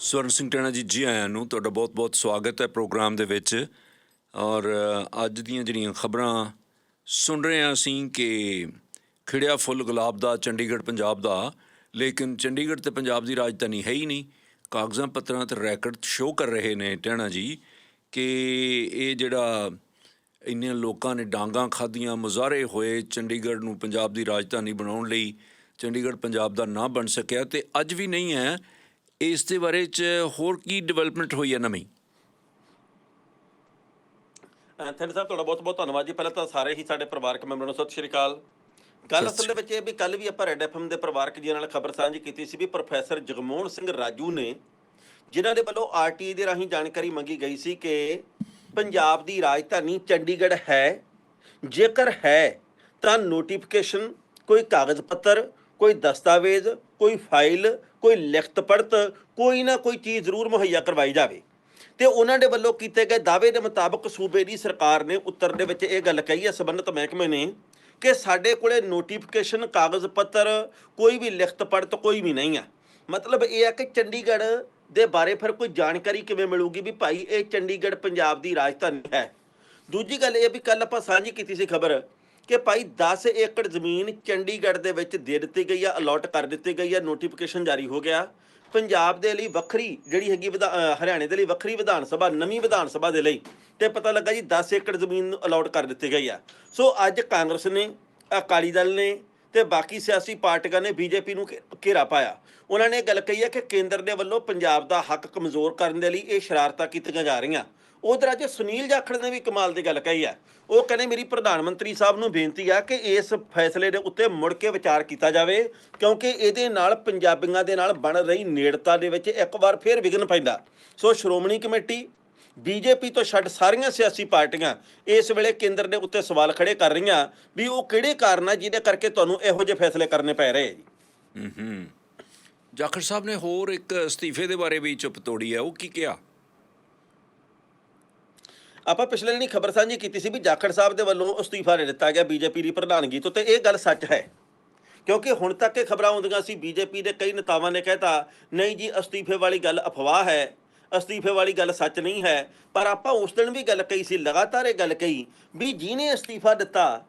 ਸਵਰਨ ਸਿੰਘ ਟੈਣਾ ਜੀ ਜੀ ਆਇਆਂ ਨੂੰ ਤੁਹਾਡਾ ਬਹੁਤ-ਬਹੁਤ ਸਵਾਗਤ ਹੈ ਪ੍ਰੋਗਰਾਮ ਦੇ ਵਿੱਚ। ਔਰ ਅੱਜ ਦੀਆਂ ਜਿਹੜੀਆਂ ਖਬਰਾਂ ਸੁਣ ਰਹੇ ਹਾਂ ਅਸੀਂ ਕਿ ਖਿੜਿਆ ਫੁੱਲ ਗੁਲਾਬ ਦਾ, ਚੰਡੀਗੜ੍ਹ ਪੰਜਾਬ ਦਾ। ਲੇਕਿਨ ਚੰਡੀਗੜ੍ਹ ਤੇ ਪੰਜਾਬ ਦੀ ਰਾਜਧਾਨੀ ਹੈ ਹੀ ਨਹੀਂ। ਕਾਗਜ਼ਾਂ ਪੱਤਰਾਂ ਤੇ ਰੈਕਟ ਸ਼ੋਅ ਕਰ ਰਹੇ ਨੇ ਟੈਣਾ ਜੀ ਕਿ ਇਹ ਜਿਹੜਾ ਇੰਨੇ ਲੋਕਾਂ ਨੇ ਡਾਂਗਾਂ ਖਾਧੀਆਂ, ਮੁਜ਼ਾਹਰੇ ਹੋਏ ਚੰਡੀਗੜ੍ਹ ਨੂੰ ਪੰਜਾਬ ਦੀ ਰਾਜਧਾਨੀ ਬਣਾਉਣ ਲਈ, ਚੰਡੀਗੜ੍ਹ ਪੰਜਾਬ ਦਾ ਨਾਂ ਬਣ ਸਕਿਆ ਤੇ ਅੱਜ ਵੀ ਨਹੀਂ ਹੈ ਇਸ ਦੇ ਬਾਰੇ ਚ ਹੋਰ ਕੀ ਡਿਵੈਲਪਮੈਂਟ ਹੋਈ ਹੈ ਨਵੀਂ? ਐਂਥਨੀ ਸਾਹਿਬ ਤੁਹਾਡਾ ਬਹੁਤ ਬਹੁਤ ਧੰਨਵਾਦ ਜੀ। ਪਹਿਲਾਂ ਤਾਂ ਸਾਰੇ ਹੀ ਸਾਡੇ ਪਰਿਵਾਰਕ ਮੈਂਬਰਾਂ ਨੂੰ ਸਤਿ ਸ਼੍ਰੀ ਅਕਾਲ। ਸਤਿ ਅਸਲ ਦੇ ਵਿੱਚ ਇਹ ਵੀ ਕੱਲ ਵੀ ਆਪਾਂ ਰੈਡ ਐਫਐਮ ਦੇ ਪਰਿਵਾਰਕ ਜੀ ਨਾਲ ਖਬਰ ਸਾਂਝੀ ਕੀਤੀ ਸੀ ਵੀ ਪ੍ਰੋਫੈਸਰ ਜਗਮੋਹਨ ਸਿੰਘ ਰਾਜੂ ਨੇ ਜਿਨ੍ਹਾਂ ਦੇ ਵੱਲੋਂ ਆਰਟੀਆਈ ਦੇ ਰਾਹੀਂ ਜਾਣਕਾਰੀ ਮੰਗੀ ਗਈ ਸੀ ਕਿ ਪੰਜਾਬ ਦੀ ਰਾਜਧਾਨੀ ਚੰਡੀਗੜ੍ਹ ਹੈ। ਜੇਕਰ ਹੈ ਤਾਂ ਨੋਟੀਫਿਕੇਸ਼ਨ ਕੋਈ ਕਾਗਜ਼ ਪੱਤਰ ਕੋਈ ਦਸਤਾਵੇਜ਼, ਕੋਈ ਫਾਈਲ, ਕੋਈ ਲਿਖਤ ਪੜਤ ਕੋਈ ਨਾ ਕੋਈ ਚੀਜ਼ ਜ਼ਰੂਰ ਮੁਹੱਈਆ ਕਰਵਾਈ ਜਾਵੇ। ਤੇ ਉਹਨਾਂ ਦੇ ਵੱਲੋਂ ਕੀਤੇ ਗਏ ਦਾਅਵੇ ਦੇ ਮੁਤਾਬਕ ਸੂਬੇ ਦੀ ਸਰਕਾਰ ਨੇ ਉੱਤਰ ਦੇ ਵਿੱਚ ਇਹ ਗੱਲ ਕਹੀ ਹੈ, ਸਬੰਧਤ ਮਹਿਕਮੇ ਨੇ, ਕਿ ਸਾਡੇ ਕੋਲੇ ਨੋਟੀਫਿਕੇਸ਼ਨ ਕਾਗਜ਼ ਪੱਤਰ, ਕੋਈ ਵੀ ਲਿਖਤ ਪੜਤ ਕੋਈ ਵੀ ਨਹੀਂ ਆ ਮਤਲਬ ਇਹ ਹੈ ਕਿ ਚੰਡੀਗੜ੍ਹ ਦੇ ਬਾਰੇ ਫਿਰ ਕੋਈ ਜਾਣਕਾਰੀ ਕਿਵੇਂ ਮਿਲੂਗੀ ਵੀ ਭਾਈ ਇਹ ਚੰਡੀਗੜ੍ਹ ਪੰਜਾਬ ਦੀ ਰਾਜਧਾਨੀ ਹੈ? ਦੂਜੀ ਗੱਲ ਇਹ ਵੀ ਕੱਲ ਆਪਾਂ ਸਾਂਝੀ ਕੀਤੀ ਸੀ ਖਬਰ ਕਿ ਭਾਈ 10 ਏਕੜ ਜ਼ਮੀਨ ਚੰਡੀਗੜ੍ਹ ਦੇ ਵਿੱਚ ਦੇ ਦਿੱਤੀ ਗਈ ਆ ਅਲਾਟ ਕਰ ਦਿੱਤੀ ਗਈ ਆ ਨੋਟੀਫਿਕੇਸ਼ਨ ਜਾਰੀ ਹੋ ਗਿਆ। ਪੰਜਾਬ ਦੇ ਲਈ ਵੱਖਰੀ ਜਿਹੜੀ ਹੈਗੀ ਵਿਧਾ- ਹਰਿਆਣੇ ਦੇ ਲਈ ਵੱਖਰੀ ਵਿਧਾਨ ਸਭਾ, ਨਵੀਂ ਵਿਧਾਨ ਸਭਾ ਦੇ ਲਈ ਤੇ ਪਤਾ ਲੱਗਾ ਜੀ 10 ਏਕੜ ਜ਼ਮੀਨ ਨੂੰ ਅਲਾਟ ਕਰ ਦਿੱਤੀ ਗਈ ਆ। ਸੋ ਅੱਜ ਕਾਂਗਰਸ ਨੇ, ਅਕਾਲੀ ਦਲ ਨੇ ਤੇ ਬਾਕੀ ਸਿਆਸੀ ਪਾਰਟੀਆਂ ਨੇ ਬੀਜੇਪੀ ਨੂੰ ਘੇ- ਘੇਰਾ ਪਾਇਆ। ਉਹਨਾਂ ਨੇ ਇਹ ਗੱਲ ਕਹੀ ਹੈ ਕਿ ਕੇਂਦਰ ਦੇ ਵੱਲੋਂ ਪੰਜਾਬ ਦਾ ਹੱਕ ਕਮਜ਼ੋਰ ਕਰਨ ਦੇ ਲਈ ਇਹ ਸ਼ਰਾਰਤਾਂ ਕੀਤੀਆਂ ਜਾ ਰਹੀਆਂ। ਉਧਰ ਅੱਜ ਸੁਨੀਲ ਜਾਖੜ ਨੇ ਵੀ ਕਮਾਲ ਦੀ ਗੱਲ ਕਹੀ ਆ ਉਹ ਕਹਿੰਦੇ, ਮੇਰੀ ਪ੍ਰਧਾਨ ਮੰਤਰੀ ਸਾਹਿਬ ਨੂੰ ਬੇਨਤੀ ਆ ਕਿ ਇਸ ਫੈਸਲੇ ਦੇ ਉੱਤੇ ਮੁੜ ਕੇ ਵਿਚਾਰ ਕੀਤਾ ਜਾਵੇ, ਕਿਉਂਕਿ ਇਹਦੇ ਨਾਲ ਪੰਜਾਬੀਆਂ ਦੇ ਨਾਲ ਬਣ ਰਹੀ ਨੇੜਤਾ ਦੇ ਵਿੱਚ ਇੱਕ ਵਾਰ ਫੇਰ ਵਿਘਨ ਪੈਂਦਾ। ਸੋ ਸ਼੍ਰੋਮਣੀ ਕਮੇਟੀ, ਬੀਜੇਪੀ ਤੋਂ ਛੱਡ ਸਾਰੀਆਂ ਸਿਆਸੀ ਪਾਰਟੀਆਂ ਇਸ ਵੇਲੇ ਕੇਂਦਰ ਦੇ ਉੱਤੇ ਸਵਾਲ ਖੜੇ ਕਰ ਰਹੀਆਂ ਵੀ ਉਹ ਕਿਹੜੇ ਕਾਰਨ ਆ ਜਿਹਦੇ ਕਰਕੇ ਤੁਹਾਨੂੰ ਇਹੋ ਜਿਹੇ ਫੈਸਲੇ ਕਰਨੇ ਪੈ ਰਹੇ? ਹੂੰ ਹੂੰ। ਜਾਖੜ ਸਾਹਿਬ ਨੇ ਹੋਰ ਇੱਕ ਅਸਤੀਫੇ ਦੇ ਬਾਰੇ ਵੀ ਚੁੱਪ ਤੋੜੀ ਹੈ। ਉਹ ਕੀ ਕਿਹਾ? ਆਪਾਂ ਪਿਛਲੇ ਦਿਨੀ ਖਬਰ ਸਾਂਝੀ ਕੀਤੀ ਸੀ ਵੀ ਜਾਖੜ ਸਾਹਿਬ ਦੇ ਵੱਲੋਂ ਅਸਤੀਫਾ ਦੇ ਦਿੱਤਾ ਗਿਆ ਬੀਜੇਪੀ ਦੀ ਪ੍ਰਧਾਨਗੀ ਤੋਂ ਤੇ ਇਹ ਗੱਲ ਸੱਚ ਹੈ। ਕਿਉਂਕਿ ਹੁਣ ਤੱਕ ਇਹ ਖਬਰਾਂ ਆਉਂਦੀਆਂ ਸੀ ਬੀਜੇਪੀ ਦੇ ਕਈ ਨੇਤਾਵਾਂ ਨੇ ਕਹਿਤਾ, ਨਹੀਂ ਜੀ, ਅਸਤੀਫੇ ਵਾਲੀ ਗੱਲ ਅਫਵਾਹ ਹੈ, ਅਸਤੀਫੇ ਵਾਲੀ ਗੱਲ ਸੱਚ ਨਹੀਂ ਹੈ। ਪਰ ਆਪਾਂ ਉਸ ਦਿਨ ਵੀ ਗੱਲ ਕਹੀ ਸੀ, ਲਗਾਤਾਰ ਇਹ ਗੱਲ ਕਹੀ ਵੀ ਜਿਹਨੇ ਅਸਤੀਫਾ ਦਿੱਤਾ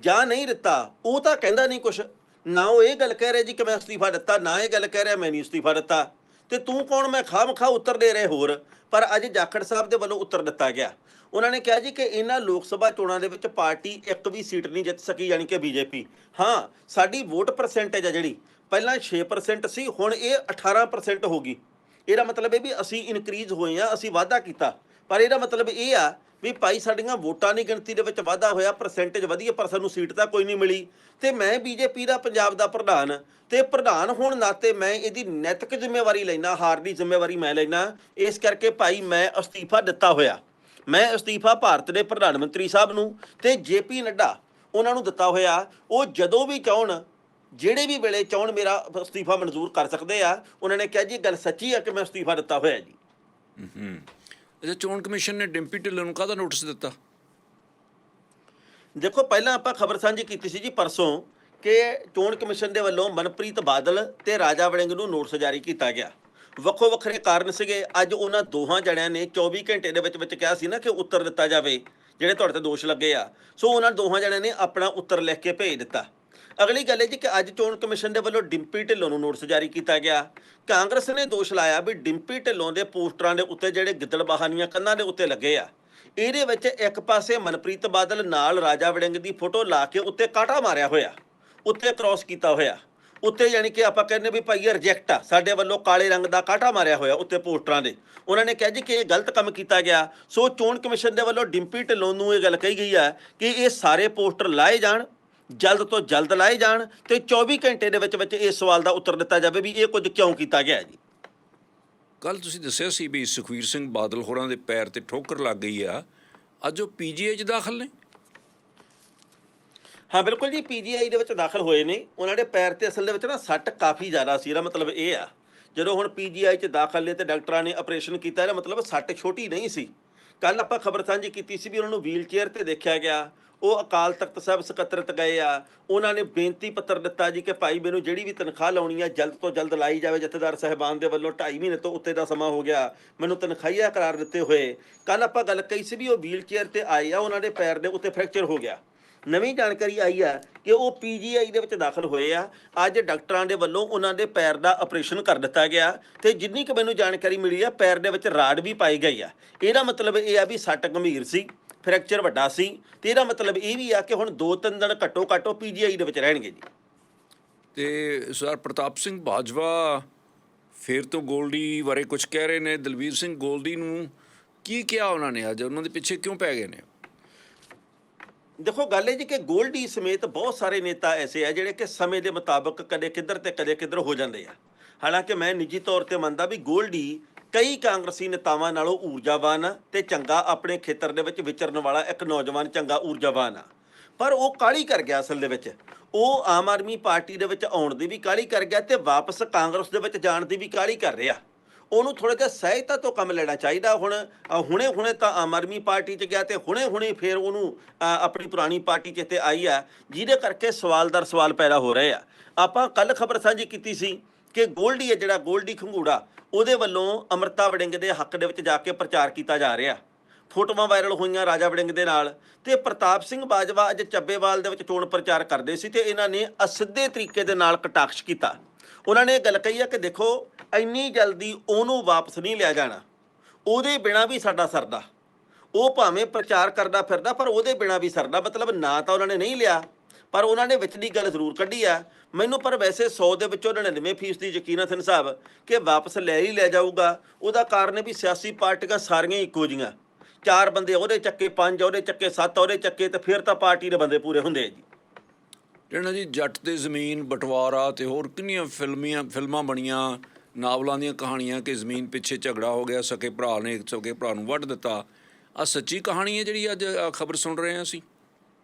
ਜਾਂ ਨਹੀਂ ਦਿੱਤਾ, ਉਹ ਤਾਂ ਕਹਿੰਦਾ ਨਹੀਂ ਕੁਛ। ਨਾ ਉਹ ਇਹ ਗੱਲ ਕਹਿ ਰਿਹਾ ਜੀ ਕਿ ਮੈਂ ਅਸਤੀਫਾ ਦਿੱਤਾ, ਨਾ ਇਹ ਗੱਲ ਕਹਿ ਰਿਹਾ ਮੈਂ ਨਹੀਂ ਅਸਤੀਫਾ ਦਿੱਤਾ। ਤੇ ਤੂੰ ਕੌਣ? ਮੈਂ ਖਾਮ ਖਾ ਉੱਤਰ ਦੇ ਰਹੇ ਹੋਰ। ਪਰ ਅੱਜ ਜਾਖੜ ਸਾਹਿਬ ਦੇ ਵੱਲੋਂ ਉੱਤਰ ਦਿੱਤਾ ਗਿਆ। ਉਹਨਾਂ ਨੇ ਕਿਹਾ ਜੀ ਕਿ ਇਹਨਾਂ ਲੋਕ ਸਭਾ ਚੋਣਾਂ ਦੇ ਵਿੱਚ ਪਾਰਟੀ ਇੱਕ ਵੀ ਸੀਟ ਨਹੀਂ ਜਿੱਤ ਸਕੀ, ਯਾਨੀ ਕਿ ਬੀਜੇਪੀ। ਹਾਂ, ਸਾਡੀ ਵੋਟ ਪਰਸੈਂਟੇਜ ਆ ਜਿਹੜੀ, ਪਹਿਲਾਂ 6% ਸੀ, ਹੁਣ ਇਹ 18% ਹੋ ਗਈ। ਇਹਦਾ ਮਤਲਬ ਇਹ ਵੀ ਅਸੀਂ ਇਨਕਰੀਜ਼ ਹੋਏ ਆ ਅਸੀਂ ਵਾਧਾ ਕੀਤਾ। ਪਰ ਇਹਦਾ ਮਤਲਬ ਇਹ ਆ ਵੀ ਭਾਈ ਸਾਡੀਆਂ ਵੋਟਾਂ ਦੀ ਗਿਣਤੀ ਦੇ ਵਿੱਚ ਵਾਧਾ ਹੋਇਆ ਪਰਸੈਂਟੇਜ ਵਧੀਆ, ਪਰ ਸਾਨੂੰ ਸੀਟ ਤਾਂ ਕੋਈ ਨਹੀਂ ਮਿਲੀ। ਤੇ ਮੈਂ ਬੀਜੇਪੀ ਦਾ, ਪੰਜਾਬ ਦਾ ਪ੍ਰਧਾਨ। ਤੇ ਪ੍ਰਧਾਨ ਹੋਣ ਨਾਤੇ ਮੈਂ ਇਹਦੀ ਨੈਤਿਕ ਜ਼ਿੰਮੇਵਾਰੀ ਲੈਣਾ ਹਾਰ ਦੀ ਜ਼ਿੰਮੇਵਾਰੀ ਮੈਂ ਲੈਣਾ ਇਸ ਕਰਕੇ ਭਾਈ ਮੈਂ ਅਸਤੀਫਾ ਦਿੱਤਾ ਹੋਇਆ। ਮੈਂ ਅਸਤੀਫਾ ਭਾਰਤ ਦੇ ਪ੍ਰਧਾਨ ਮੰਤਰੀ ਸਾਹਿਬ ਨੂੰ ਤੇ ਜੇਪੀ ਨੱਡਾ ਉਹਨਾਂ ਨੂੰ ਦਿੱਤਾ ਹੋਇਆ। ਉਹ ਜਦੋਂ ਵੀ ਚਾਹਣ, ਜਿਹੜੇ ਵੀ ਵੇਲੇ ਚਾਹਣ ਮੇਰਾ ਅਸਤੀਫਾ ਮਨਜ਼ੂਰ ਕਰ ਸਕਦੇ ਆ, ਉਹਨਾਂ ਨੇ ਕਿਹਾ ਜੀ, ਇਹ ਗੱਲ ਸੱਚੀ ਆ ਕਿ ਮੈਂ ਅਸਤੀਫਾ ਦਿੱਤਾ ਹੋਇਆ ਜੀ। ਹੂੰ। ਅੱਛਾ, ਚੋਣ ਕਮਿਸ਼ਨ ਨੇ ਡਿੰਪੀ ਢਿੱਲੋਂ ਨੂੰ ਕਾਹਦਾ ਨੋਟਿਸ ਦਿੱਤਾ? ਦੇਖੋ, ਪਹਿਲਾਂ ਆਪਾਂ ਖਬਰ ਸਾਂਝੀ ਕੀਤੀ ਸੀ ਜੀ ਪਰਸੋਂ ਕਿ ਚੋਣ ਕਮਿਸ਼ਨ ਦੇ ਵੱਲੋਂ ਮਨਪ੍ਰੀਤ ਬਾਦਲ ਤੇ ਰਾਜਾ ਵੜਿੰਗ ਨੂੰ ਨੋਟਿਸ ਜਾਰੀ ਕੀਤਾ ਗਿਆ। ਵੱਖੋ ਵੱਖਰੇ ਕਾਰਨ ਸੀਗੇ। ਅੱਜ ਉਹਨਾਂ ਦੋਹਾਂ ਜਣਿਆਂ ਨੇ 24 ਘੰਟੇ ਦੇ ਵਿੱਚ ਵਿੱਚ ਕਿਹਾ ਸੀ ਨਾ ਕਿ ਉੱਤਰ ਦਿੱਤਾ ਜਾਵੇ, ਜਿਹੜੇ ਤੁਹਾਡੇ ਤੇ ਦੋਸ਼ ਲੱਗੇ ਆ। ਸੋ ਉਹਨਾਂ ਦੋਹਾਂ ਜਣਿਆਂ ਨੇ ਆਪਣਾ ਉੱਤਰ ਲਿਖ ਕੇ ਭੇਜ ਦਿੱਤਾ। ਅਗਲੀ ਗੱਲ ਹੈ ਜੀ ਕਿ ਅੱਜ ਚੋਣ ਕਮਿਸ਼ਨ ਦੇ ਵੱਲੋਂ ਡਿੰਪੀ ਢਿੱਲੋਂ ਨੂੰ ਨੋਟਿਸ ਜਾਰੀ ਕੀਤਾ ਗਿਆ। ਕਾਂਗਰਸ ਨੇ ਦੋਸ਼ ਲਾਇਆ ਵੀ ਡਿੰਪੀ ਢਿੱਲੋਂ ਦੇ ਪੋਸਟਰਾਂ ਦੇ ਉੱਤੇ ਜਿਹੜੇ ਗਿੱਦੜ ਬਹਾਨੀਆਂ ਕੰਨਾਂ ਦੇ ਉੱਤੇ ਲੱਗੇ ਆ। ਇਹਦੇ ਵਿੱਚ ਇੱਕ ਪਾਸੇ ਮਨਪ੍ਰੀਤ ਬਾਦਲ ਨਾਲ ਰਾਜਾ ਵੜਿੰਗ ਦੀ ਫੋਟੋ ਲਾ ਕੇ ਉੱਤੇ ਕਾਟਾ ਮਾਰਿਆ ਹੋਇਆ, ਉੱਤੇ ਕ੍ਰਾਸ ਕੀਤਾ ਹੋਇਆ। ਉੱਤੇ ਯਾਨੀ ਕਿ ਆਪਾਂ ਕਹਿੰਦੇ ਵੀ ਭਾਈ ਇਹ ਰਿਜੈਕਟ ਆ, ਸਾਡੇ ਵੱਲੋਂ ਕਾਲੇ ਰੰਗ ਦਾ ਕਾਟਾ ਮਾਰਿਆ ਹੋਇਆ ਉੱਤੇ ਪੋਸਟਰਾਂ ਦੇ। ਉਹਨਾਂ ਨੇ ਕਿਹਾ ਜੀ ਕਿ ਇਹ ਗਲਤ ਕੰਮ ਕੀਤਾ ਗਿਆ। ਸੋ ਚੋਣ ਕਮਿਸ਼ਨ ਦੇ ਵੱਲੋਂ ਡਿੰਪੀ ਢਿੱਲੋਂ ਨੂੰ ਇਹ ਗੱਲ ਕਹੀ ਗਈ ਆ ਕਿ ਇਹ ਸਾਰੇ ਪੋਸਟਰ ਲਾਏ ਜਾਣ ਜਲਦ ਤੋਂ ਜਲਦ ਲਾਏ ਜਾਣ ਤੇ 24 ਘੰਟੇ ਦੇ ਵਿੱਚ ਵਿੱਚ ਇਸ ਸਵਾਲ ਦਾ ਉੱਤਰ ਦਿੱਤਾ ਜਾਵੇ ਵੀ ਇਹ ਕੁਝ ਕਿਉਂ ਕੀਤਾ ਗਿਆ ਜੀ। ਕੱਲ ਤੁਸੀਂ ਦੱਸਿਆ ਸੀ ਵੀ ਸੁਖਵੀਰ ਸਿੰਘ ਬਾਦਲ ਹੋਰਾਂ ਦੇ ਪੈਰ ਤੇ ਠੋਕਰ ਲੱਗ ਗਈ ਆ। ਅੱਜ ਉਹ ਪੀਜੀਆਈ 'ਚ ਦਾਖਲ ਨੇ? ਹਾਂ ਬਿਲਕੁਲ ਜੀ ਪੀਜੀਆਈ ਦੇ ਵਿੱਚ ਦਾਖਲ ਹੋਏ ਨੇ। ਉਹਨਾਂ ਦੇ ਪੈਰ ਤੇ ਅਸਲ ਦੇ ਵਿੱਚ ਨਾ ਸੱਟ ਕਾਫੀ ਜ਼ਿਆਦਾ ਸੀ ਇਹਦਾ ਮਤਲਬ ਇਹ ਆ। ਜਦੋਂ ਹੁਣ ਪੀਜੀਆਈ 'ਚ ਦਾਖਲ ਨੇ ਤੇ ਡਾਕਟਰਾਂ ਨੇ ਆਪਰੇਸ਼ਨ ਕੀਤਾ ਇਹਦਾ ਮਤਲਬ ਸੱਟ ਛੋਟੀ ਨਹੀਂ ਸੀ। ਕੱਲ ਆਪਾਂ ਖਬਰ ਸਾਂਝੀ ਕੀਤੀ ਸੀ ਵੀ ਉਹਨਾਂ ਨੂੰ ਵੀਲ ਚੇਅਰ ਤੇ ਦੇਖਿਆ ਗਿਆ। ਉਹ ਅਕਾਲ ਤਖਤ ਸਾਹਿਬ ਸਕੱਤਰਤ ਗਏ ਆ, ਉਹਨਾਂ ਨੇ ਬੇਨਤੀ ਪੱਤਰ ਦਿੱਤਾ ਜੀ ਕਿ ਭਾਈ ਮੈਨੂੰ ਜਿਹੜੀ ਵੀ ਤਨਖਾਹ ਲਾਉਣੀ ਆ, ਜਲਦ ਤੋਂ ਜਲਦ ਲਾਈ ਜਾਵੇ, ਜਥੇਦਾਰ ਸਾਹਿਬਾਨ ਦੇ ਵੱਲੋਂ 2.5 ਮਹੀਨੇ ਤੋਂ ਉੱਤੇ ਦਾ ਸਮਾਂ ਹੋ ਗਿਆ, ਮੈਨੂੰ ਤਨਖਾਹੀਆ ਕਰਾਰ ਦਿੱਤੇ ਹੋਏ। ਕੱਲ ਆਪਾਂ ਗੱਲ ਕਹੀ ਸੀ ਵੀ ਉਹ ਵੀਲ ਚੇਅਰ ਤੇ ਆਏ ਆ, ਉਹਨਾਂ ਦੇ ਪੈਰ ਦੇ ਉੱਤੇ ਫ੍ਰੈਕਚਰ ਹੋ ਗਿਆ। ਨਵੀਂ ਜਾਣਕਾਰੀ ਆਈ ਆ ਕਿ ਉਹ ਪੀਜੀਆਈ ਦੇ ਵਿੱਚ ਦਾਖਲ ਹੋਏ ਆ। ਅੱਜ ਡਾਕਟਰਾਂ ਦੇ ਵੱਲੋਂ ਉਹਨਾਂ ਦੇ ਪੈਰ ਦਾ ਆਪਰੇਸ਼ਨ ਕਰ ਦਿੱਤਾ ਗਿਆ ਤੇ ਜਿੰਨੀ ਕੁ ਮੈਨੂੰ ਜਾਣਕਾਰੀ ਮਿਲੀ ਆ, ਪੈਰ ਦੇ ਵਿੱਚ ਰਾੜ ਵੀ ਪਾਈ ਗਈ ਆ। ਇਹਦਾ ਮਤਲਬ ਇਹ ਆ ਵੀ ਸੱਟ ਗੰਭੀਰ ਸੀ। ਫ੍ਰੈਕਚਰ ਵੱਡਾ ਸੀ ਤੇ ਇਹਦਾ ਮਤਲਬ ਇਹ ਵੀ ਆ ਕਿ ਹੁਣ 2-3 ਦਿਨ ਘੱਟੋ ਘੱਟੋ ਪੀਜੀਆਈ ਦੇ ਵਿੱਚ ਰਹਿਣਗੇ ਜੀ। ਤੇ ਸਰ ਪ੍ਰਤਾਪ ਸਿੰਘ ਬਾਜਵਾ ਫੇਰ ਤੋਂ ਗੋਲਡੀ ਬਾਰੇ ਕੁਝ ਕਹਿ ਰਹੇ ਨੇ। ਦਲਵੀਰ ਸਿੰਘ ਗੋਲਡੀ ਨੂੰ ਕੀ ਕਿਹਾ ਉਹਨਾਂ ਨੇ ਅੱਜ? ਉਹਨਾਂ ਦੇ ਪਿੱਛੇ ਕਿਉਂ ਪੈ ਗਏ ਨੇ? ਦੇਖੋ ਗੱਲ ਇਹ ਜੀ ਕਿ ਗੋਲਡੀ ਸਮੇਤ ਬਹੁਤ ਸਾਰੇ ਨੇਤਾ ਐਸੇ ਆ ਜਿਹੜੇ ਕਿ ਸਮੇਂ ਦੇ ਮੁਤਾਬਕ ਕਦੇ ਕਿੱਧਰ ਤੇ ਕਦੇ ਕਿੱਧਰ ਹੋ ਜਾਂਦੇ ਆ। ਹਾਲਾਂਕਿ ਮੈਂ ਨਿੱਜੀ ਤੌਰ ਤੇ ਮੰਨਦਾ ਵੀ ਗੋਲਡੀ ਕਈ ਕਾਂਗਰਸੀ ਨੇਤਾਵਾਂ ਨਾਲੋਂ ਊਰਜਾਵਾਨ ਆ ਤੇ ਚੰਗਾ ਆਪਣੇ ਖੇਤਰ ਦੇ ਵਿੱਚ ਵਿਚਰਨ ਵਾਲਾ ਇੱਕ ਨੌਜਵਾਨ ਚੰਗਾ ਊਰਜਾਵਾਨ ਆ। ਪਰ ਉਹ ਕਾਲੀ ਕਰ ਗਿਆ ਅਸਲ ਦੇ ਵਿੱਚ। ਉਹ ਆਮ ਆਦਮੀ ਪਾਰਟੀ ਦੇ ਵਿੱਚ ਆਉਣ ਦੀ ਵੀ ਕਾਲੀ ਕਰ ਗਿਆ ਤੇ ਵਾਪਸ ਕਾਂਗਰਸ ਦੇ ਵਿੱਚ ਜਾਣ ਦੀ ਵੀ ਕਾਲੀ ਕਰ ਰਿਹਾ। ਉਹਨੂੰ ਥੋੜਾ ਜਿਹਾ ਸਹਾਇਤਾ ਤੋਂ ਕੰਮ ਲੈਣਾ ਚਾਹੀਦਾ ਹੁਣ। ਹੁਣੇ ਹੁਣੇ ਤਾਂ ਆਮ ਆਦਮੀ ਪਾਰਟੀ 'ਚ ਗਿਆ ਤੇ ਹੁਣੇ ਹੁਣੇ ਫੇਰ ਉਹਨੂੰ ਆਪਣੀ ਪੁਰਾਣੀ ਪਾਰਟੀ 'ਚ ਇੱਥੇ ਆਈ ਆ, ਜਿਹਦੇ ਕਰਕੇ ਸਵਾਲ ਦਰ ਸਵਾਲ ਪੈਦਾ ਹੋ ਰਹੇ ਆ। ਆਪਾਂ ਕੱਲ ਖਬਰ ਸਾਂਝੀ ਕੀਤੀ ਸੀ ਕਿ ਗੋਲਡੀ ਹੈ ਜਿਹੜਾ, ਗੋਲਡੀ ਖੰਗੂੜਾ ਉਹਦੇ ਵੱਲੋਂ ਅਮਰਤਾ ਵੜਿੰਗ ਦੇ ਹੱਕ ਦੇ ਵਿੱਚ ਜਾ ਕੇ ਪ੍ਰਚਾਰ ਕੀਤਾ ਜਾ ਰਿਹਾ। ਫੋਟੋਆਂ ਵਾਇਰਲ ਹੋਈਆਂ ਰਾਜਾ ਵੜਿੰਗ ਦੇ ਨਾਲ ਤੇ ਪ੍ਰਤਾਪ ਸਿੰਘ ਬਾਜਵਾ ਅੱਜ ਚੱਬੇਵਾਲ ਦੇ ਵਿੱਚ ਚੋਣ ਪ੍ਰਚਾਰ ਕਰਦੇ ਸੀ ਤੇ ਇਹਨਾਂ ਨੇ ਅਸਿੱਧੇ ਤਰੀਕੇ ਦੇ ਨਾਲ ਕਟਾਕਸ਼ ਕੀਤਾ। ਉਹਨਾਂ ਨੇ ਇਹ ਗੱਲ ਕਹੀ ਆ ਕਿ ਦੇਖੋ, ਇੰਨੀ ਜਲਦੀ ਉਹਨੂੰ ਵਾਪਸ ਨਹੀਂ ਲਿਆ ਜਾਣਾ। ਉਹਦੇ ਬਿਨਾ ਵੀ ਸਾਡਾ ਸਰਦਾ। ਉਹ ਭਾਵੇਂ ਪ੍ਰਚਾਰ ਕਰਦਾ ਫਿਰਦਾ, ਪਰ ਉਹਦੇ ਬਿਨਾ ਵੀ ਸਰਦਾ। ਮਤਲਬ ਨਾ ਤਾਂ ਉਹਨਾਂ ਨੇ ਨਹੀਂ ਲਿਆ। ਪਰ ਉਹਨਾਂ ਨੇ ਵਿਚਲੀ ਗੱਲ ਜ਼ਰੂਰ ਕੱਢੀ ਆ। ਮੈਨੂੰ ਪਰ ਵੈਸੇ 100 ਦੇ ਵਿੱਚੋਂ 99% ਦੀ ਯਕੀਨ ਹੈ ਸਾਹਿਬ, ਕਿ ਵਾਪਸ ਲੈ ਹੀ ਲੈ ਜਾਊਗਾ। ਉਹਦਾ ਕਾਰਨ ਵੀ ਸਿਆਸੀ ਪਾਰਟੀਆਂ ਸਾਰੀਆਂ ਇੱਕੋ ਜੀਆਂ ਚਾਰ ਬੰਦੇ ਉਹਦੇ ਚੱਕੇ, ਪੰਜ ਉਹਦੇ ਚੱਕੇ, ਸੱਤ ਉਹਦੇ ਚੱਕੇ ਤੇ ਫਿਰ ਤਾਂ ਪਾਰਟੀ ਦੇ ਬੰਦੇ ਪੂਰੇ ਹੁੰਦੇ ਆ ਜੀ। ਜਿਹੜਾ ਜੀ ਜੱਟ ਤੇ ਜ਼ਮੀਨ ਬਟਵਾਰਾ ਤੇ ਹੋਰ ਕਿੰਨੀਆਂ ਫਿਲਮੀਆਂ, ਫਿਲਮਾਂ ਬਣੀਆਂ, ਨਾਵਲਾਂ ਦੀਆਂ ਕਹਾਣੀਆਂ ਕਿ ਜ਼ਮੀਨ ਪਿੱਛੇ ਝਗੜਾ ਹੋ ਗਿਆ, ਸਕੇ ਭਰਾ ਨੇ, ਸਕੇ ਭਰਾ ਨੂੰ ਵੱਢ ਦਿੱਤਾ। ਆ ਸੱਚੀ ਕਹਾਣੀ ਹੈ ਜਿਹੜੀ ਅੱਜ ਖਬਰ ਸੁਣ ਰਹੇ ਹਾਂ ਅਸੀਂ,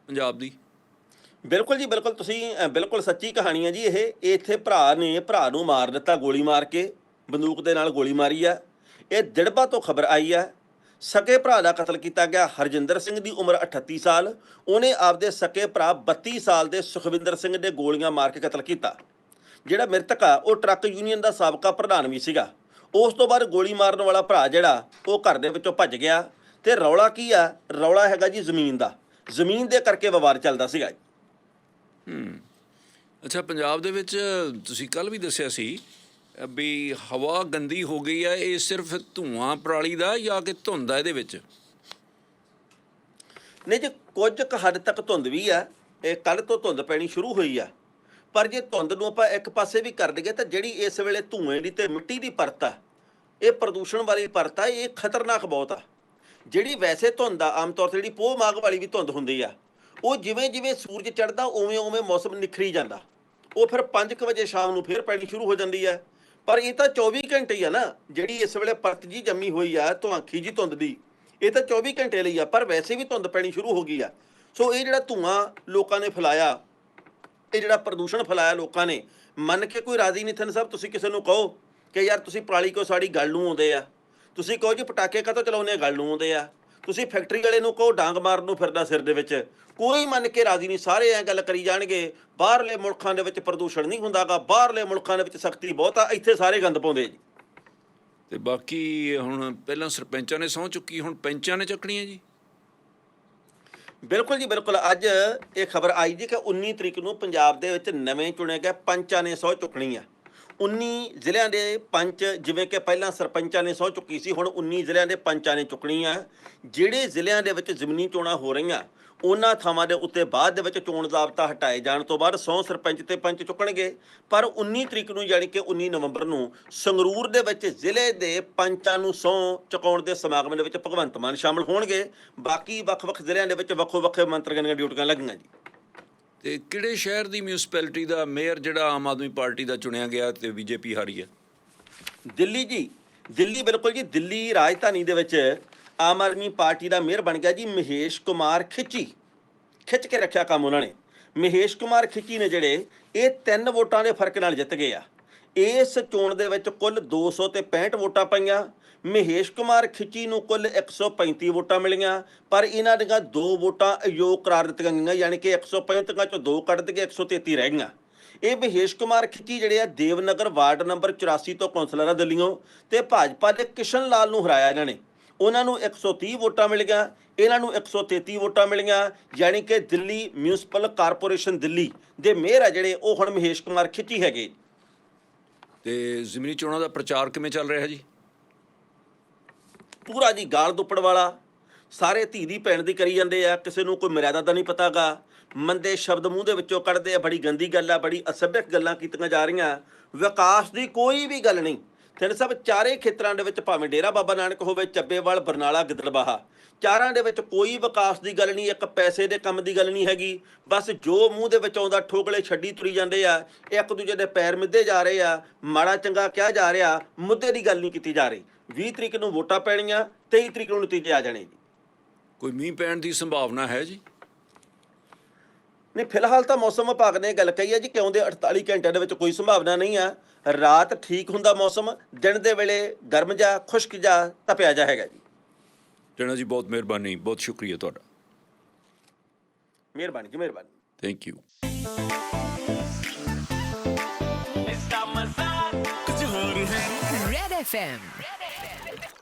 ਪੰਜਾਬ ਦੀ? ਬਿਲਕੁਲ ਜੀ, ਬਿਲਕੁਲ ਤੁਸੀਂ ਬਿਲਕੁਲ ਸੱਚੀ ਕਹਾਣੀ ਹੈ ਜੀ ਇਹ। ਇੱਥੇ ਭਰਾ ਨੇ ਭਰਾ ਨੂੰ ਮਾਰ ਦਿੱਤਾ, ਗੋਲੀ ਮਾਰ ਕੇ, ਬੰਦੂਕ ਦੇ ਨਾਲ ਗੋਲੀ ਮਾਰੀ ਆ। ਇਹ ਦਿੜਬਾ ਤੋਂ ਖਬਰ ਆਈ ਆ। ਸਕੇ ਭਰਾ ਦਾ ਕਤਲ ਕੀਤਾ ਗਿਆ ਹਰਜਿੰਦਰ ਸਿੰਘ ਦੀ ਉਮਰ 38 ਸਾਲ। ਉਹਨੇ ਆਪਦੇ ਸਕੇ ਭਰਾ 32 ਸਾਲ ਦੇ ਸੁਖਵਿੰਦਰ ਸਿੰਘ ਦੇ ਗੋਲੀਆਂ ਮਾਰ ਕੇ ਕਤਲ ਕੀਤਾ। ਜਿਹੜਾ ਮ੍ਰਿਤਕ ਆ, ਉਹ ਟਰੱਕ ਯੂਨੀਅਨ ਦਾ ਸਾਬਕਾ ਪ੍ਰਧਾਨ ਵੀ ਸੀਗਾ। ਉਸ ਤੋਂ ਬਾਅਦ ਗੋਲੀ ਮਾਰਨ ਵਾਲਾ ਭਰਾ ਜਿਹੜਾ, ਉਹ ਘਰ ਦੇ ਵਿੱਚੋਂ ਭੱਜ ਗਿਆ। ਤੇ ਰੌਲਾ ਕੀ ਆ? ਰੌਲਾ ਹੈਗਾ ਜੀ ਜ਼ਮੀਨ ਦਾ। ਜ਼ਮੀਨ ਦੇ ਕਰਕੇ ਵਿਵਾਦ ਚੱਲਦਾ ਸੀਗਾ ਜੀ। ਹੂੰ। ਅੱਛਾ, ਪੰਜਾਬ ਦੇ ਵਿੱਚ ਤੁਸੀਂ ਕੱਲ ਵੀ ਦੱਸਿਆ ਸੀ ਵੀ ਹਵਾ ਗੰਦੀ ਹੋ ਗਈ ਹੈ ਇਹ ਸਿਰਫ ਧੂਆਂ ਪਰਾਲੀ ਦਾ ਜਾਂ ਕਿ ਧੁੰਦ ਆ ਇਹਦੇ ਵਿੱਚ? ਨਹੀਂ ਜੇ, ਕੁਝ ਕੁ ਹੱਦ ਤੱਕ ਧੁੰਦ ਵੀ ਆ, ਇਹ ਕੱਲ ਤੋਂ ਧੁੰਦ ਪੈਣੀ ਸ਼ੁਰੂ ਹੋਈ ਆ। ਪਰ ਜੇ ਧੁੰਦ ਨੂੰ ਆਪਾਂ ਇੱਕ ਪਾਸੇ ਵੀ ਕਰ ਦਈਏ ਤਾਂ ਜਿਹੜੀ ਇਸ ਵੇਲੇ ਧੂਏ ਦੀ ਤੇ ਮਿੱਟੀ ਦੀ ਪਰਤ ਆ, ਇਹ ਪ੍ਰਦੂਸ਼ਣ ਵਾਲੀ ਪਰਤ ਆ, ਇਹ ਖਤਰਨਾਕ ਬਹੁਤ ਆ। ਜਿਹੜੀ ਵੈਸੇ ਧੁੰਦ ਆ, ਆਮ ਤੌਰ ਤੇ ਜਿਹੜੀ ਪੋਹ ਮਾਗ ਵਾਲੀ ਵੀ ਧੁੰਦ ਹੁੰਦੀ ਆ ਉਹ ਜਿਵੇਂ ਜਿਵੇਂ ਸੂਰਜ ਚੜ੍ਹਦਾ, ਉਵੇਂ ਉਵੇਂ ਮੌਸਮ ਨਿਖਰੀ ਜਾਂਦਾ। ਉਹ ਫਿਰ 5:00 ਵਜੇ ਸ਼ਾਮ ਨੂੰ ਫਿਰ ਪੈਣੀ ਸ਼ੁਰੂ ਹੋ ਜਾਂਦੀ ਹੈ। ਪਰ ਇਹ ਤਾਂ 24 ਘੰਟੇ ਹੀ ਆ ਨਾ, ਜਿਹੜੀ ਇਸ ਵੇਲੇ ਪਰਤ ਜੀ ਜੰਮੀ ਹੋਈ ਆ ਧੁਆਂਖੀ ਜੀ ਧੁੰਦ ਦੀ। ਇਹ ਤਾਂ 24 ਘੰਟੇ ਲਈ ਆ, ਪਰ ਵੈਸੇ ਵੀ ਧੁੰਦ ਪੈਣੀ ਸ਼ੁਰੂ ਹੋ ਗਈ ਆ। ਸੋ ਇਹ ਜਿਹੜਾ ਧੂਆਂ ਲੋਕਾਂ ਨੇ ਫੈਲਾਇਆ, ਇਹ ਜਿਹੜਾ ਪ੍ਰਦੂਸ਼ਣ ਫੈਲਾਇਆ ਲੋਕਾਂ ਨੇ, ਮੰਨ ਕੇ ਕੋਈ ਰਾਜ਼ੀ ਨਹੀਂ ਥਨ ਸਾਹਿਬ ਤੁਸੀਂ ਕਿਸੇ ਨੂੰ ਕਹੋ ਕਿ ਯਾਰ ਤੁਸੀਂ ਪਰਾਲੀ ਕਿਉਂ ਸਾਡੀ ਗੱਲ ਨੂੰ ਆਉਂਦੇ ਆ। ਤੁਸੀਂ ਕਹੋ ਜੀ ਪਟਾਕੇ ਕਾਹਤੋਂ ਚਲਾਉਂਦੇ ਆ, ਗੱਲ ਨੂੰ ਆਉਂਦੇ ਆ। ਤੁਸੀਂ ਫੈਕਟਰੀ ਵਾਲੇ ਨੂੰ ਕਹੋ ਡਾਂਗ ਮਾਰਨ ਨੂੰ ਫਿਰਦਾ ਸਿਰ ਦੇ ਵਿੱਚ। ਕੋਈ ਮੰਨ ਕੇ ਰਾਜ਼ੀ ਨਹੀਂ ਸਾਰੇ ਐ ਗੱਲ ਕਰੀ ਜਾਣਗੇ। ਬਾਹਰਲੇ ਮੁਲਕਾਂ ਦੇ ਵਿੱਚ ਪ੍ਰਦੂਸ਼ਣ ਨਹੀਂ ਹੁੰਦਾਗਾ ਬਾਹਰਲੇ ਮੁਲਕਾਂ ਦੇ ਵਿੱਚ ਸਖਤੀ ਬਹੁਤ ਆ ਇੱਥੇ ਸਾਰੇ ਗੰਦ ਪਾਉਂਦੇ ਜੀ। ਤੇ ਬਾਕੀ ਹੁਣ ਪਹਿਲਾਂ ਸਰਪੰਚਾਂ ਨੇ ਸਹੁੰ ਚੁੱਕੀ ਹੁਣ ਪੈਂਚਾਂ ਨੇ ਚੱਕਣੀ ਹੈ ਜੀ। ਬਿਲਕੁਲ ਜੀ ਬਿਲਕੁਲ। ਅੱਜ ਇਹ ਖਬਰ ਆਈ ਜੀ ਕਿ 19 ਤਰੀਕ ਨੂੰ ਪੰਜਾਬ ਦੇ ਵਿੱਚ ਨਵੇਂ ਚੁਣੇ ਗਏ ਪੰਚਾਂ ਨੇ ਸਹੁੰ ਚੁੱਕਣੀ ਆ। 19 ਜ਼ਿਲ੍ਹਿਆਂ ਦੇ ਪੰਚ ਜਿਵੇਂ ਕਿ ਪਹਿਲਾਂ ਸਰਪੰਚਾਂ ਨੇ ਸਹੁੰ ਚੁੱਕੀ ਸੀ, ਹੁਣ 19 ਜ਼ਿਲ੍ਹਿਆਂ ਦੇ ਪੰਚਾਂ ਨੇ ਚੁੱਕਣੀ ਆ। ਜਿਹੜੇ ਜ਼ਿਲ੍ਹਿਆਂ ਦੇ ਵਿੱਚ ਜ਼ਮੀਨੀ ਚੋਣਾਂ ਹੋ ਰਹੀਆਂ, ਉਹਨਾਂ ਥਾਵਾਂ ਦੇ ਉੱਤੇ ਬਾਅਦ ਦੇ ਵਿੱਚ ਚੋਣ ਜ਼ਾਬਤਾ ਹਟਾਏ ਜਾਣ ਤੋਂ ਬਾਅਦ 100 ਸਰਪੰਚ ਤੇ ਪੰਚ ਚੁੱਕਣਗੇ। ਪਰ 19 ਤਰੀਕ ਨੂੰ ਯਾਨੀ ਕਿ 19 ਨਵੰਬਰ ਨੂੰ ਸੰਗਰੂਰ ਦੇ ਵਿੱਚ ਜ਼ਿਲ੍ਹੇ ਦੇ ਪੰਚਾਂ ਨੂੰ ਸਹੁੰ ਚੁਕਾਉਣ ਦੇ ਸਮਾਗਮ ਦੇ ਵਿੱਚ ਭਗਵੰਤ ਮਾਨ ਸ਼ਾਮਲ ਹੋਣਗੇ। ਬਾਕੀ ਵੱਖ-ਵੱਖ ਜ਼ਿਲ੍ਹਿਆਂ ਦੇ ਵਿੱਚ ਵੱਖੋ-ਵੱਖੇ ਮੰਤਰੀਆਂ ਦੀਆਂ ਡਿਊਟੀਆਂ ਲੱਗੀਆਂ ਜੀ। ਤੇ ਕਿਹੜੇ ਸ਼ਹਿਰ ਦੀ ਮਿਊਨਿਸਪੈਲਿਟੀ ਦਾ ਮੇਅਰ ਜਿਹੜਾ ਆਮ ਆਦਮੀ ਪਾਰਟੀ ਦਾ ਚੁਣਿਆ ਗਿਆ ਤੇ ਬੀਜੇਪੀ ਹਾਰੀ ਹੈ? ਦਿੱਲੀ ਜੀ, ਦਿੱਲੀ ਬਿਲਕੁਲ ਜੀ, ਦਿੱਲੀ ਰਾਜਧਾਨੀ ਦੇ ਵਿੱਚ ਆਮ ਆਦਮੀ ਪਾਰਟੀ ਦਾ ਮੇਅਰ ਬਣ ਗਿਆ ਜੀ, ਮਹੇਸ਼ ਕੁਮਾਰ ਖਿੱਚੀ। ਖਿੱਚ ਕੇ ਰੱਖਿਆ ਕੰਮ ਉਹਨਾਂ ਨੇ। ਮਹੇਸ਼ ਕੁਮਾਰ ਖਿੱਚੀ ਨੇ ਜਿਹੜੇ, ਇਹ ਤਿੰਨ ਵੋਟਾਂ ਦੇ ਫ਼ਰਕ ਨਾਲ ਜਿੱਤ ਗਏ ਆ। ਇਸ ਚੋਣ ਦੇ ਵਿੱਚ ਕੁੱਲ 200 ਤੇ 65 ਵੋਟਾਂ ਪਈਆਂ। ਮਹੇਸ਼ ਕੁਮਾਰ ਖਿੱਚੀ ਨੂੰ ਕੁੱਲ 135 ਵੋਟਾਂ ਮਿਲੀਆਂ, ਪਰ ਇਹਨਾਂ ਦੀਆਂ ਦੋ ਵੋਟਾਂ ਅਯੋਗ ਕਰਾਰ ਦਿੱਤੀਆਂ ਗਈਆਂ, ਯਾਨੀ ਕਿ 135 ਚੋਂ ਦੋ ਕੱਢ ਕੇ 133 ਰਹਿ ਗਈਆਂ। ਇਹ ਮਹੇਸ਼ ਕੁਮਾਰ ਖਿੱਚੀ ਜਿਹੜੇ ਆ, ਦੇਵਨਗਰ ਵਾਰਡ ਨੰਬਰ 84 ਤੋਂ ਕੌਂਸਲਰ ਆ ਦਿੱਲੀੋਂ ਤੇ ਭਾਜਪਾ ਦੇ ਕਿਸ਼ਨ ਲਾਲ ਨੂੰ ਹਰਾਇਆ ਇਹਨਾਂ ਨੇ। ਉਹਨਾਂ ਨੂੰ 130 ਵੋਟਾਂ ਮਿਲ ਗਿਆ ਇਹਨਾਂ ਨੂੰ 133 ਵੋਟਾਂ ਮਿਲੀਆਂ, ਯਾਨੀ ਕਿ ਦਿੱਲੀ ਮਿਊਨਿਸਪਲ ਕਾਰਪੋਰੇਸ਼ਨ ਦਿੱਲੀ ਦੇ ਮੇਅਰ ਆ ਜਿਹੜੇ, ਉਹ ਹੁਣ ਮਹੇਸ਼ ਕੁਮਾਰ ਖਿੱਚੀ ਹੈਗੇ। ਤੇ ਜ਼ਿਮਨੀ ਚੋਣਾਂ ਦਾ ਪ੍ਰਚਾਰ ਕਿਵੇਂ ਚੱਲ ਰਿਹਾ ਜੀ? ਪੂਰਾ ਜੀ ਗਾਲ ਦੁੱਪੜ ਵਾਲਾ। ਸਾਰੇ ਧੀ ਦੀ ਭੈਣ ਦੀ ਕਰੀ ਜਾਂਦੇ ਆ, ਕਿਸੇ ਨੂੰ ਕੋਈ ਮਰਿਆਦਾ ਦਾ ਨਹੀਂ ਪਤਾਗਾ। ਮੰਦੇ ਸ਼ਬਦ ਮੂੰਹ ਦੇ ਵਿੱਚੋਂ ਕੱਢਦੇ ਆ, ਬੜੀ ਗੰਦੀ ਗੱਲ ਆ, ਬੜੀ ਅਸਭਿਅਕ ਗੱਲਾਂ ਕੀਤੀਆਂ ਜਾ ਰਹੀਆਂ। ਵਿਕਾਸ ਦੀ ਕੋਈ ਵੀ ਗੱਲ ਨਹੀਂ। ਤਿੰਨ ਸਭ ਚਾਰੇ ਖੇਤਰਾਂ ਦੇ ਵਿੱਚ ਭਾਵੇਂ ਡੇਰਾ ਬਾਬਾ ਨਾਨਕ ਹੋਵੇ, ਚੱਬੇਵਾਲ, ਬਰਨਾਲਾ, ਗਿੱਦੜਬਾਹਾ। ਚਾਰਾਂ ਦੇ ਵਿੱਚ ਕੋਈ ਵਿਕਾਸ ਦੀ ਗੱਲ ਨਹੀਂ, ਇੱਕ ਪੈਸੇ ਦੇ ਕੰਮ ਦੀ ਗੱਲ ਨਹੀਂ ਹੈਗੀ। ਬਸ ਜੋ ਮੂੰਹ ਦੇ ਵਿੱਚ ਆਉਂਦਾ, ਠੋਕਲੇ ਛੱਡੀ ਤੁਰੀ ਜਾਂਦੇ ਆ। ਇੱਕ ਦੂਜੇ ਦੇ ਪੈਰ ਮਿੱਧੇ ਜਾ ਰਹੇ ਆ। ਮਾੜਾ ਚੰਗਾ ਕਿਹਾ ਜਾ ਰਿਹਾ, ਮੁੱਦੇ ਦੀ ਗੱਲ ਨਹੀਂ ਕੀਤੀ ਜਾ ਰਹੀ। 20 ਤਰੀਕ ਨੂੰ ਵੋਟਾਂ ਪੈਣੀਆਂ 23 ਤਰੀਕ ਨੂੰ ਨਤੀਜੇ ਆ ਜਾਣੇ ਜੀ। ਕੋਈ ਮੀਂਹ ਪੈਣ ਦੀ ਸੰਭਾਵਨਾ ਹੈ ਜੀ? ਨਹੀਂ ਫਿਲਹਾਲ ਤਾਂ ਮੌਸਮ ਵਿਭਾਗ ਨੇ ਇਹ ਗੱਲ ਕਹੀ ਹੈ ਜੀ ਕਿ ਆਉਂਦੇ 48 ਘੰਟਿਆਂ ਦੇ ਵਿੱਚ ਕੋਈ ਸੰਭਾਵਨਾ ਨਹੀਂ ਆ। ਰਾਤ ਠੀਕ ਹੁੰਦਾ ਮੌਸਮ ਦਿਨ ਦੇ ਵੇਲੇ ਗਰਮ ਜਾਂ ਖੁਸ਼ਕ ਜਾਂ ਤਪਿਆ ਜਾ ਹੈਗਾ ਜੀ। ਜਣਾ ਜੀ ਬਹੁਤ ਮਿਹਰਬਾਨੀ ਬਹੁਤ ਸ਼ੁਕਰੀਆ ਤੁਹਾਡਾ। ਮਿਹਰਬਾਨੀ ਜੀ ਮਿਹਰਬਾਨੀ। Thank you Red FM. FM.